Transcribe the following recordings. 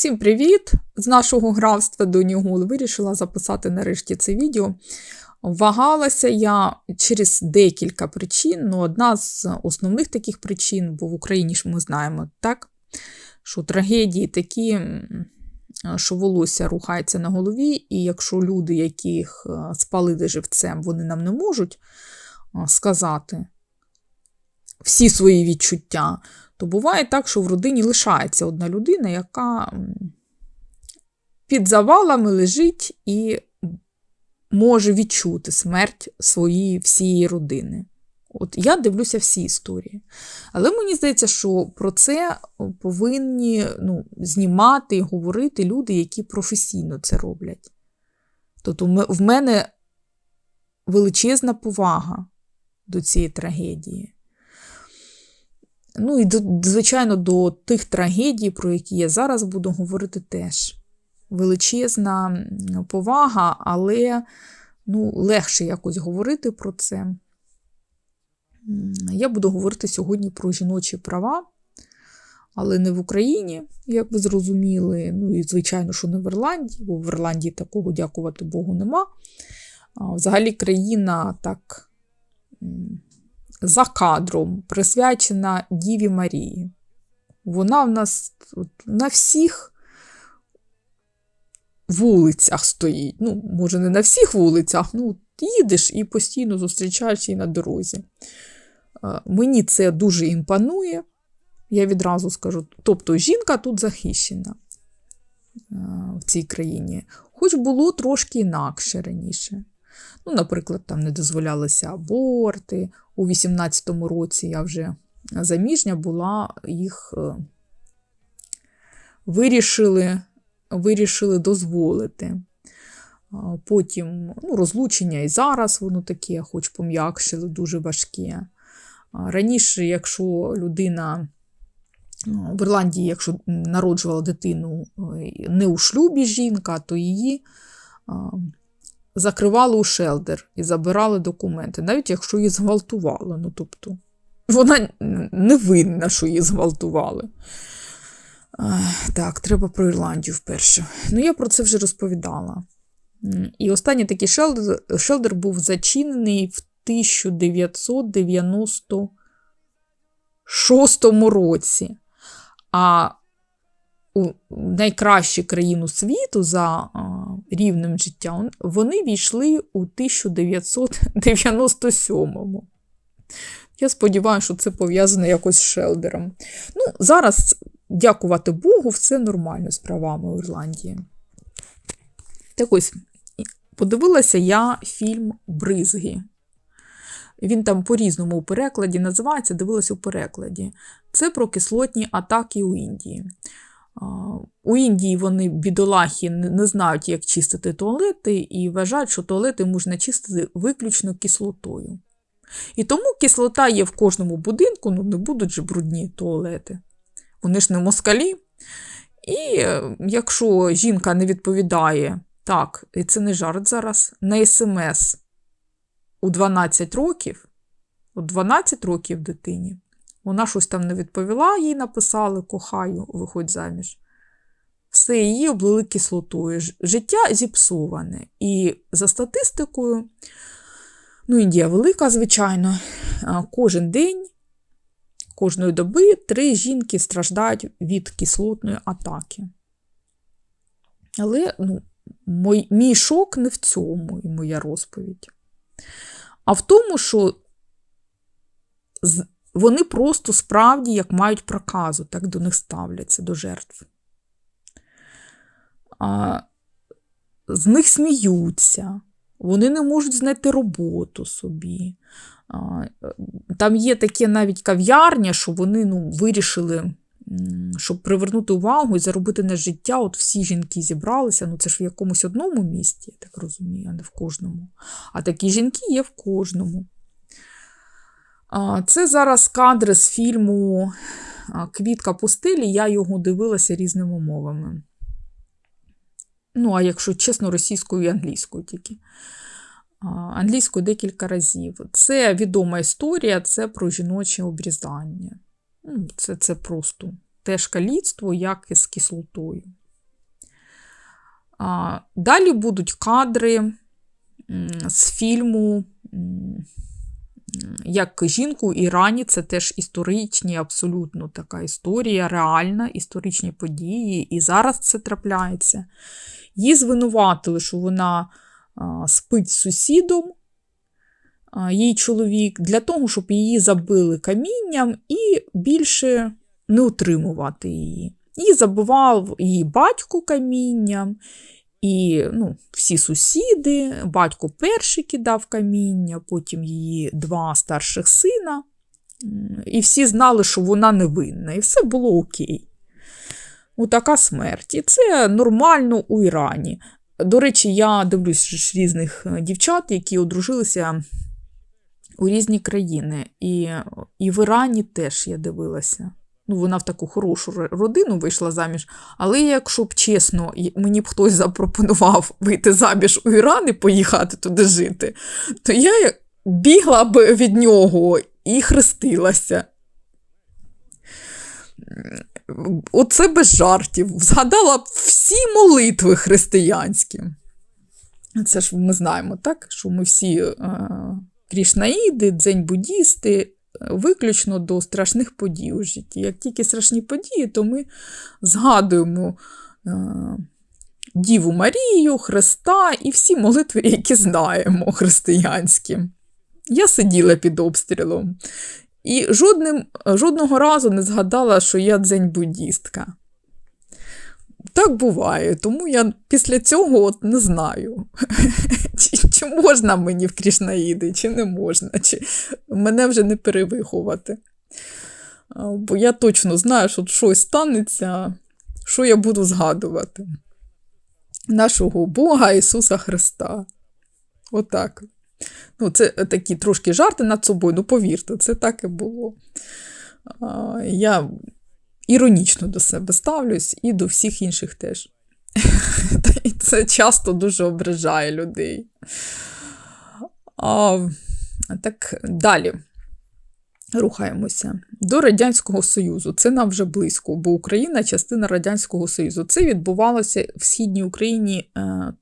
Всім привіт! З нашого гравства до Нігул вирішила записати нарешті це відео. Вагалася я через декілька причин. Ну, одна з основних таких причин, бо в Україні ж ми знаємо, так, що трагедії такі, що волосся рухається на голові, і якщо люди, яких е, спалили живцем, вони нам не можуть е, сказати всі свої відчуття, то буває так, що в родині лишається одна людина, яка під завалами лежить і може відчути смерть своєї всієї родини. От я дивлюся всі історії. Але мені здається, що про це повинні ну, знімати і говорити люди, які професійно це роблять. Тобто в мене величезна повага до цієї трагедії. Ну і, звичайно, до тих трагедій, про які я зараз буду говорити, теж величезна повага, але ну, легше якось говорити про це. Я буду говорити сьогодні про жіночі права, але не в Україні, як ви зрозуміли. Ну і, звичайно, що не в Ірландії, бо в Ірландії такого, дякувати Богу, нема. Взагалі країна так за кадром присвячена Діві Марії. Вона в нас на всіх вулицях стоїть. Ну, може, не на всіх вулицях, ну, їдеш і постійно зустрічаєш її на дорозі. Е, Мені це дуже імпонує, я відразу скажу. Тобто жінка тут захищена е, в цій країні. Хоч було трошки інакше раніше. Ну, наприклад, там не дозволялися аборти. У 18-му році я вже заміжня була, їх е, вирішили, вирішили дозволити. Потім ну, розлучення і зараз воно таке, хоч пом'якшили, дуже важке. Раніше, якщо людина в Ірландії, якщо народжувала дитину е, не у шлюбі жінка, то її закривали у шелдер і забирали документи, навіть якщо її зґвалтували. Ну, тобто, вона не винна, що її зґвалтували. Так, треба про Ірландію вперше. Ну, я про це вже розповідала. І останній такий шелдер, шелдер був зачинений в 1996 році. А у найкращу країну світу за рівнем життя вони війшли у 1997-му. Я сподіваюся, що це пов'язано якось з Шелдером. Ну, зараз, дякувати Богу, все нормально з правами у Ірландії. Так ось, подивилася я фільм Бризги. Він там по-різному у перекладі називається, дивилася у перекладі. Це про кислотні атаки у Індії. У Індії вони бідолахи не не знають, як чистити туалети, і вважають, що туалети можна чистити виключно кислотою. І тому кислота є в кожному будинку, ну не будуть же брудні туалети. Вони ж не москалі. І е, якщо жінка не відповідає, так, і це не жарт зараз, на смс у 12 років, у 12 років дитині, вона щось там не відповіла, їй написали кохаю, виходь заміж. Все її облили кислотою. Життя зіпсоване. І за статистикою, ну, Індія велика, звичайно, кожен день, кожної доби три жінки страждають від кислотної атаки. Але ну, мой, мій шок не в цьому і моя розповідь, а в тому, що вони просто справді, як мають проказу, так до них ставляться, до жертв. А, з них сміються, вони не можуть знайти роботу собі. А, Там є таке навіть кав'ярня, що вони ну, вирішили, щоб привернути увагу і заробити на життя. От всі жінки зібралися. Ну це ж в якомусь одному місті, я так розумію, а не в кожному. А такі жінки є в кожному. Це зараз кадри з фільму Квітка пустелі. Я його дивилася різними мовами. Ну, а якщо чесно, російською і англійською тільки. Англійською декілька разів. Це відома історія, це про жіноче обрізання. Ну, Це, це просто теж каліцтво, як і з кислотою. Далі будуть кадри з фільму. Як жінку Ірані, це теж історичні, абсолютно така історія, реальна, історичні події, і зараз це трапляється. Її звинуватили, що вона спить з сусідом, її чоловік, для того, щоб її забили камінням і більше не утримувати її. Її забивав її батько камінням, і ну, всі сусіди, батько перший кидав каміння, потім її два старших сина. І всі знали, що вона невинна, і все було окей. Ну, така смерть. І це нормально у Ірані. До речі, я дивлюсь різних е, дівчат, які одружилися у різні країни. І, і в Ірані теж я дивилася. Ну, вона в таку хорошу родину вийшла заміж. Але якщо б чесно, мені б хтось запропонував вийти заміж у Іран і поїхати туди жити, то я бігла б від нього і хрестилася. Оце без жартів. Згадала б всі молитви християнські. Це ж ми знаємо, так? Що ми всі е, крішнаїди, дзень-буддісти, виключно до страшних подій у житті. Як тільки страшні події, то ми згадуємо е, Діву Марію, Христа і всі молитви, які знаємо християнські. Я сиділа під обстрілом і жодним, жодного разу не згадала, що я дзень-буддістка. Так буває, тому я після цього от не знаю, чи можна мені в Крішнаїди, чи не можна, чи мене вже не перевиховати. Бо я точно знаю, що щось станеться, що я буду згадувати. Нашого Бога Ісуса Христа. Отак. Ну, це такі трошки жарти над собою, ну повірте, це так і було. Я іронічно до себе ставлюсь і до всіх інших теж. І це часто дуже ображає людей. А, Так, далі. Рухаємося до Радянського Союзу. Це нам вже близько, бо Україна частина Радянського Союзу. Це відбувалося в Східній Україні е,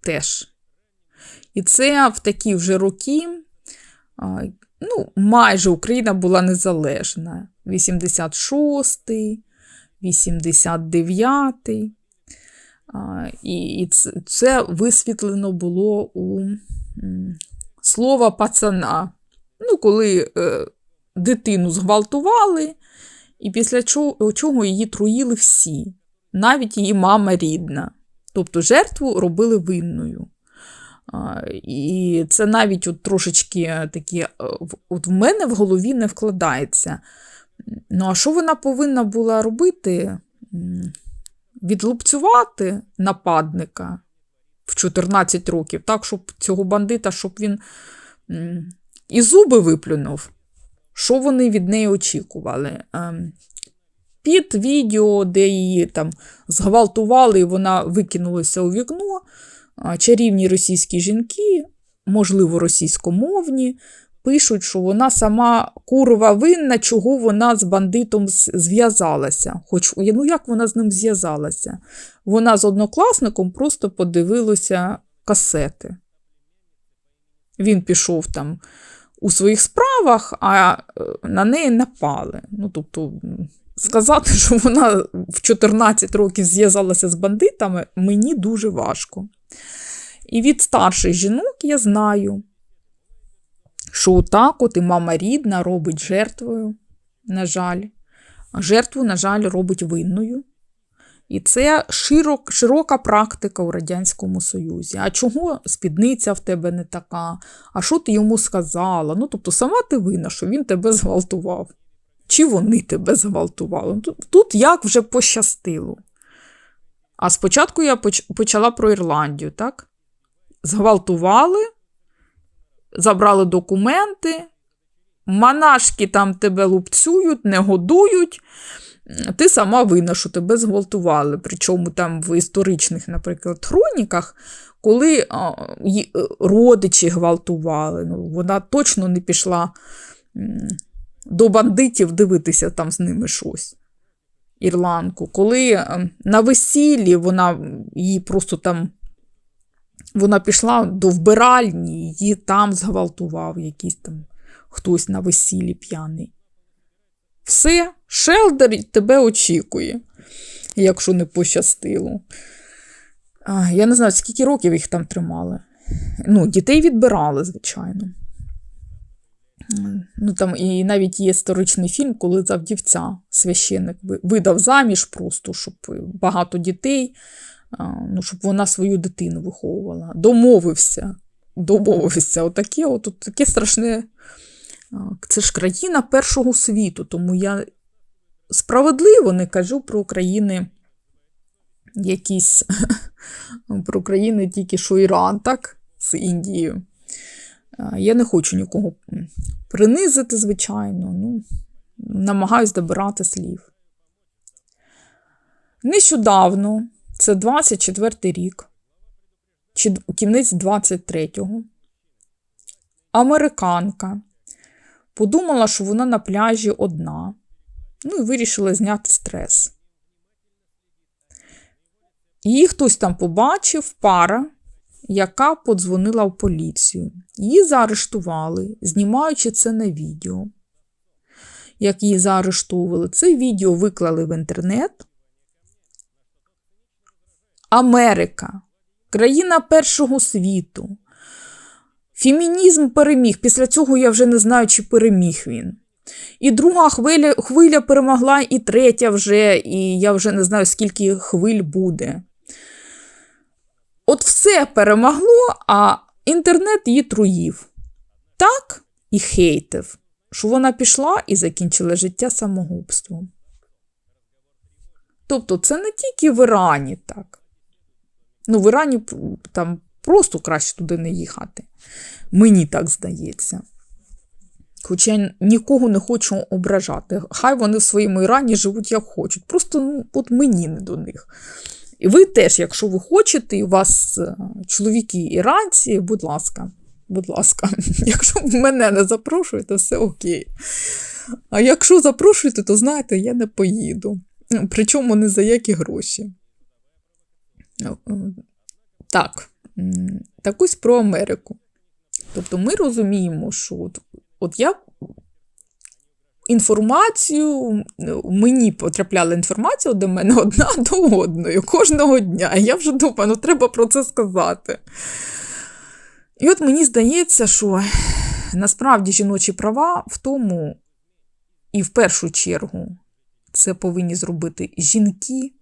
теж. І це в такі вже роки, а, ну, майже Україна була незалежна. 86-й, 89-й. І це, висвітлено було у слова пацана. Ну, коли е, дитину зґвалтували, і після чого, її труїли всі, навіть її мама рідна. Тобто жертву робили винною. І це навіть от трошечки такі, е, от в мене в голові не вкладається. Ну, а що вона повинна була робити? Відлупцювати нападника в 14 років, так, щоб цього бандита, щоб він і зуби виплюнув. Що вони від неї очікували? Ем, Під відео, де її там зґвалтували, і вона викинулася у вікно, чарівні російські жінки, можливо, російськомовні, пишуть, що вона сама курва винна, чого вона з бандитом зв'язалася. Хоч ну як вона з ним зв'язалася? Вона з однокласником просто подивилася касети. Він пішов там у своїх справах, а е, на неї напали. Ну, тобто, сказати, що вона в 14 років зв'язалася з бандитами, мені дуже важко. І від старших жінок я знаю, що отак от і мама рідна робить жертвою, на жаль. А Жертву, на жаль, робить винною. І це широк, широка практика у Радянському Союзі. А чого спідниця в тебе не така? А що ти йому сказала? Ну, тобто, сама ти винна, що він тебе зґвалтував. Чи вони тебе зґвалтували? Ну, Тут, тут як вже пощастило. А спочатку я поч- почала про Ірландію, так? Зґвалтували, забрали документи, монашки там тебе лупцюють, не годують. Ти сама винна, що тебе зґвалтували. Причому там в історичних, наприклад, хроніках, коли е, родичі гвалтували, ну, вона точно не пішла до бандитів дивитися там з ними щось. ірландку, коли е, на весіллі вона її просто там. Вона пішла до вбиральні, її там зґвалтував якийсь там хтось на весіллі п'яний. Все, Шелдер тебе очікує, якщо не пощастило. Я не знаю, скільки років їх там тримали. Ну, дітей відбирали, звичайно. Ну, там І навіть є історичний фільм, коли завдівця священник видав заміж просто, щоб багато дітей, ну, щоб вона свою дитину виховувала. Домовився. Домовився. Отаке, от, от таке страшне. Це ж країна першого світу, тому я справедливо не кажу про країни якісь про країни тільки що Іран, так, з Індією. Я не хочу нікого принизити, звичайно, ну, намагаюсь добирати слів. Нещодавно, це 24 рік, чи кінець 23-го, американка подумала, що вона на пляжі одна, ну і вирішила зняти стрес. Її хтось там побачив, пара, яка подзвонила в поліцію. Її заарештували, знімаючи це на відео. Як її заарештовували, це відео виклали в інтернет. Америка, країна першого світу. Фемінізм переміг. Після цього я вже не знаю, чи переміг він. І друга хвиля хвиля перемогла, і третя вже, і я вже не знаю, скільки хвиль буде. От все перемогло, а інтернет її труїв. Так і хейтив, що вона пішла і закінчила життя самогубством. Тобто, це не тільки в Ірані так. Ну, в Ірані там просто краще туди не їхати. Мені так здається. Хоча я нікого не хочу ображати. Хай вони в своєму Ірані живуть як хочуть. Просто ну, от мені не до них. І ви теж, якщо ви хочете, і у вас е, чоловіки іранці, будь ласка, будь ласка, якщо мене не запрошуєте, все окей. А якщо запрошуєте, то знаєте, я не поїду. Причому не за які гроші. Е, е, так, так ось про Америку. Тобто ми розуміємо, що от, от я інформацію, мені потрапляла інформація до мене одна до одної кожного дня. І я вже думаю, ну треба про це сказати. І от мені здається, що насправді жіночі права в тому, і в першу чергу, це повинні зробити жінки.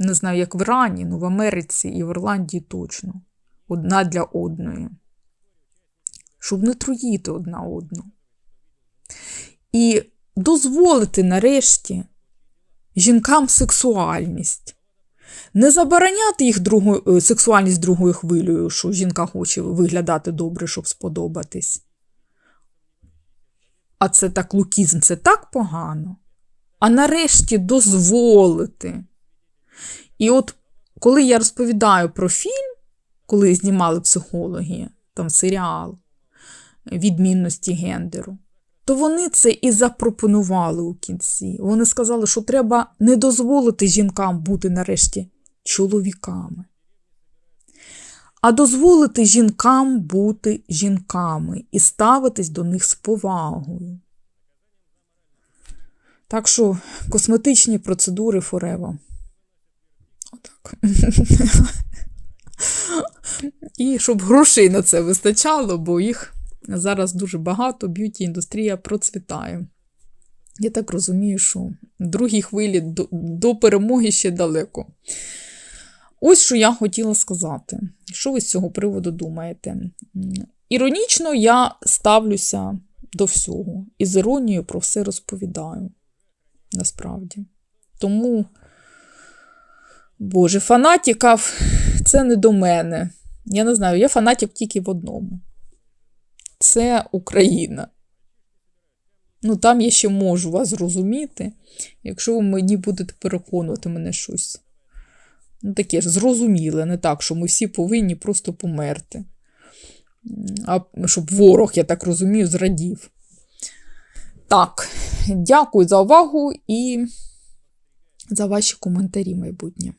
Не знаю, як в Ірані, ну в Америці і в Ірландії точно. Одна для одної. Щоб не труїти одна одну і дозволити нарешті жінкам сексуальність. Не забороняти їх другу, е, сексуальність другою хвилею, що жінка хоче виглядати добре, щоб сподобатись. А це так лукізм, це так погано. А нарешті дозволити. І от коли я розповідаю про фільм, коли знімали психологи, там серіал відмінності гендеру, то вони це і запропонували у кінці. Вони сказали, що треба не дозволити жінкам бути нарешті чоловіками, а дозволити жінкам бути жінками і ставитись до них з повагою. Так що косметичні процедури Форева. Отак. І щоб грошей на це вистачало, бо їх зараз дуже багато, б'юті індустрія процвітає. Я так розумію, що другій хвилі до, до перемоги ще далеко. Ось що я хотіла сказати. Що ви з цього приводу думаєте? Іронічно, я ставлюся до всього. І з іронією про все розповідаю. Насправді. Тому, Боже, фанатіків це не до мене. Я не знаю, я фанатик тільки в одному це Україна. Ну, там я ще можу вас зрозуміти, якщо ви мені будете переконувати мене щось. Ну, таке ж зрозуміле, не так, що ми всі повинні просто померти. А щоб ворог, я так розумію, зрадів. Так, дякую за увагу і за ваші коментарі майбутнє.